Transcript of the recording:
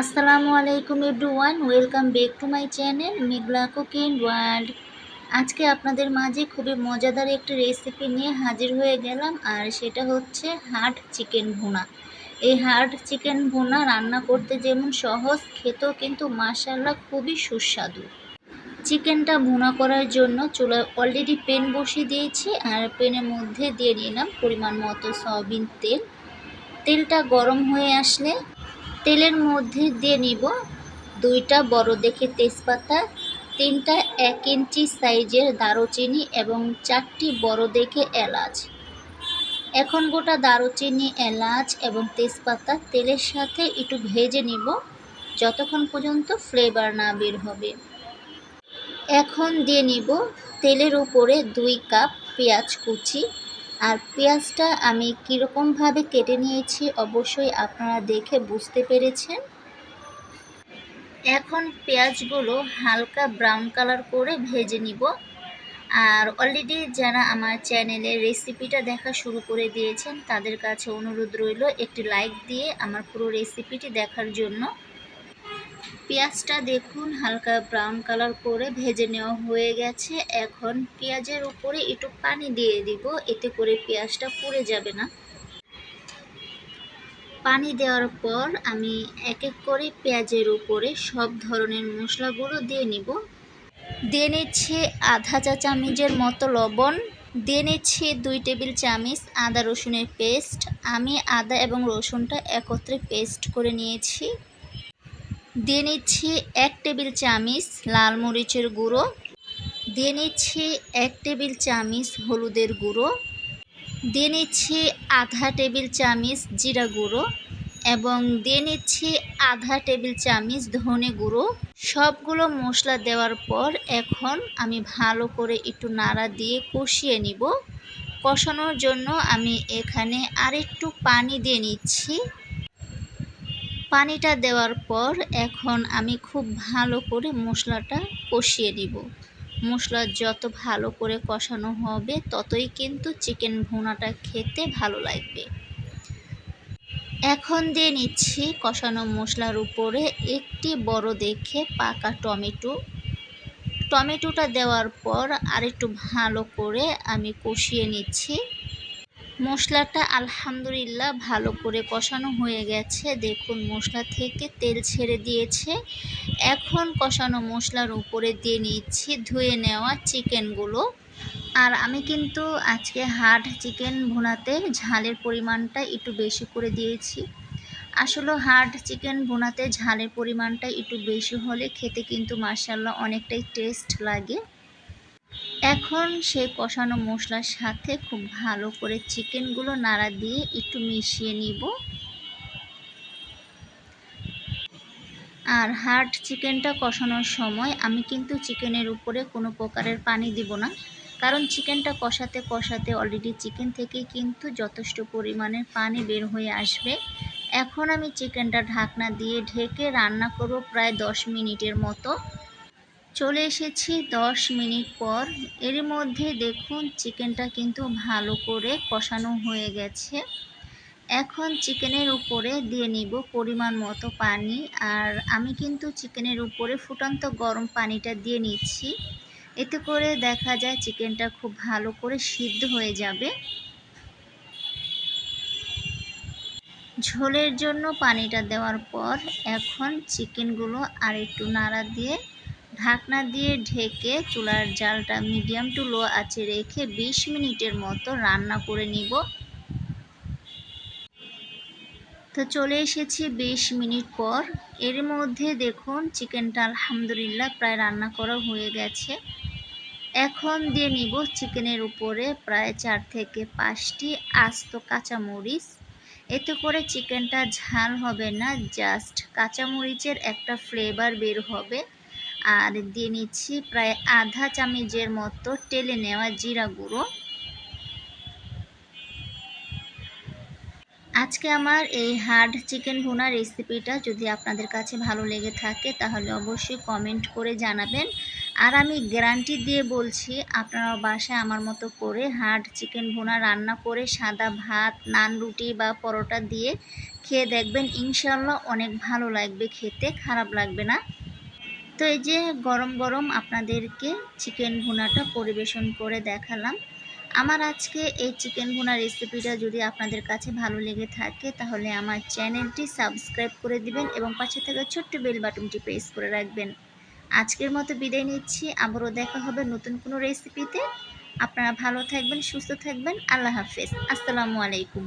আসসালামু আলাইকুম everyone, welcome back to my channel Meghla cooking world. আজকে আপনাদের মাঝে খুবই মজাদার একটি রেসিপি নিয়ে হাজির হয়ে গেলাম, আর সেটা হচ্ছে হার্ড চিকেন ভুনা। এই হার্ড চিকেন ভুনা রান্না করতে যেমন সহজ, খেতেও কিন্তু মাসাল্লা খুবই সুস্বাদু। চিকেনটা ভুনা করার জন্য চুলায় অলরেডি পেন বসিয়ে দিয়েছি, আর পেনের মধ্যে দিয়ে নিলাম পরিমাণ মতো সয়াবিন তেল। তেলটা গরম হয়ে আসলে তেলের মধ্যে দিয়ে নিব দুইটা বড় দেখে তেজপাতা, তিনটা এক ইঞ্চি সাইজের দারুচিনি এবং চারটি বড় দেখে এলাচ। এখন গোটা দারুচিনি, এলাচ এবং তেজপাতা তেলের সাথে একটু ভেজে নিব, যতক্ষণ পর্যন্ত ফ্লেভার না বের হবে। এখন দিয়ে নিব তেলের উপরে দুই কাপ পেঁয়াজ কুচি আর পেঁয়াজটা আমি কীরকমভাবে কেটে নিয়েছি অবশ্যই আপনারা দেখে বুঝতে পেরেছেন। এখন পেঁয়াজগুলো হালকা ব্রাউন কালার করে ভেজে নিব। আর অলরেডি যারা আমার চ্যানেলে রেসিপিটা দেখা শুরু করে দিয়েছেন, তাদের কাছে অনুরোধ রইল একটি লাইক দিয়ে আমার পুরো রেসিপিটি দেখার জন্য। পেঁয়াজটা দেখুন, হালকা ব্রাউন কালার করে ভেজে নেওয়া হয়ে গেছে। এখন পেঁয়াজের উপরে একটু পানি দিয়ে দিব, এতে করে পেঁয়াজটা পুড়ে যাবে না। পানি দেওয়ার পর আমি এক এক করে পেঁয়াজের উপরে সব ধরনের মশলাগুলো দিয়ে নিব। দিয়ে নিচ্ছি আধা চা চামচের মতো লবণ। দিয়ে নিচ্ছি দুই টেবিল চামচ আদা রসুনের পেস্ট আমি আদা এবং রসুনটা একত্রে পেস্ট করে নিয়েছি। দিয়ে নিচ্ছি এক টেবিল চামিচ লাল মরিচের গুঁড়ো। দিয়ে নিচ্ছি এক টেবিল চামিচ হলুদের গুঁড়ো। দিয়ে নিচ্ছি আধা টেবিল চামিচ জিরা গুঁড়ো এবং দিয়ে নিচ্ছি আধা টেবিল চামিচ ধনে গুঁড়ো। সবগুলো মশলা দেওয়ার পর এখন আমি ভালো করে একটু নাড়া দিয়ে কষিয়ে নিব। কষানোর জন্য আমি এখানে আরেকটু পানি দিয়ে নিচ্ছি। পানিটা দেওয়ার পর এখন আমি খুব ভালো করে মশলাটা কষিয়ে নিব। মশলা যত ভালো করে কষানো হবে, ততই কিন্তু চিকেন ভুনাটা খেতে ভালো লাগবে। এখন দিয়ে নিচ্ছি কষানো মশলার উপরে একটি বড় দেখে পাকা টমেটো। টমেটোটা দেওয়ার পর আরেকটু ভালো করে আমি কষিয়ে নিচ্ছি। মশলাটা আলহামদুলিল্লাহ ভালো করে কষানো হয়ে গেছে। দেখুন, মশলা থেকে তেল ছেড়ে দিয়েছে। এখন কষানো মশলার উপরে দিয়ে নিচ্ছি ধুয়ে নেওয়া চিকেনগুলো। আর আমি কিন্তু আজকে হার্ড চিকেন ভুনাতে ঝালের পরিমাণটা একটু বেশি করে দিয়েছি। আসলে হার্ড চিকেন ভুনাতে ঝালের পরিমাণটা একটু বেশি হলে খেতে কিন্তু মার্শাল্লাহ অনেকটাই টেস্ট লাগে। এখন সেই কষানো মশলার সাথে খুব ভালো করে চিকেনগুলো নাড়া দিয়ে একটু মিশিয়ে নিব। আর হার্ড চিকেনটা কষানোর সময় আমি কিন্তু চিকেনের উপরে কোনো প্রকারের পানি দিব না, কারণ চিকেনটা কষাতে কষাতে অলরেডি চিকেন থেকে কিন্তু যথেষ্ট পরিমাণের পানি বের হয়ে আসবে। এখন আমি চিকেনটা ঢাকনা দিয়ে ঢেকে রান্না করব প্রায় দশ মিনিটের মতো। চলে এসেছি দশ মিনিট পর। এর মধ্যে দেখুন, চিকেনটা কিন্তু ভালো করে কষানো হয়ে গেছে। এখন চিকেনের উপরে দিয়ে নিব পরিমাণ মতো পানি। আর আমি কিন্তু চিকেনের উপরে ফুটন্ত গরম পানিটা দিয়ে নিচ্ছি। এতে করে দেখা যায় চিকেনটা খুব ভালো করে সিদ্ধ হয়ে যাবে। ঝোলের জন্য পানিটা দেওয়ার পর এখন চিকেনগুলো আর একটু নাড়া দিয়ে ঢাকনা দিয়ে ঢেকে চুলার জালটা মিডিয়াম টু লো আছে রেখে ২০ মিনিটের মতো রান্না করে নিব। তো চলে এসেছি ২০ মিনিট পর। এর মধ্যে দেখুন চিকেনটা আলহামদুলিল্লাহ প্রায় রান্না করা হয়ে গেছে। এখন দিয়ে নিব চিকেনের উপরে প্রায় চার থেকে পাঁচটি আস্ত কাঁচামরিচ। এতে করে চিকেনটা ঝাল হবে না, জাস্ট কাঁচামরিচের একটা ফ্লেভার বের হবে। আর দিয়ে নিচ্ছি প্রায় আধা চামচের মতো টেলে নেওয়া জিরা গুঁড়ো। আজকে আমার এই হার্ড চিকেন ভুনা রেসিপিটা যদি আপনাদের কাছে ভালো লেগে থাকে, তাহলে অবশ্যই কমেন্ট করে জানাবেন। আর আমি গ্যারান্টি দিয়ে বলছি আপনারা বাসায় আমার মতো করে হার্ড চিকেন ভুনা রান্না করে সাদা ভাত, নান রুটি বা পরোটা দিয়ে খেয়ে দেখবেন। ইনশাল্লাহ অনেক ভালো লাগবে, খেতে খারাপ লাগবে না। তো এই যে গরম গরম আপনাদেরকে চিকেন ভুনাটা পরিবেশন করে দেখালাম। আমার আজকে এই চিকেন ভুনা রেসিপিটা যদি আপনাদের কাছে ভালো লেগে থাকে, তাহলে আমার চ্যানেলটি সাবস্ক্রাইব করে দিবেন এবং পাশে থাকা ছোট্ট বেল বাটনটি প্রেস করে রাখবেন। আজকের মতো বিদায় নিচ্ছি। আবারও দেখা হবে নতুন কোনো রেসিপিতে। আপনারা ভালো থাকবেন, সুস্থ থাকবেন। আল্লাহ হাফেজ। আসসালামু আলাইকুম।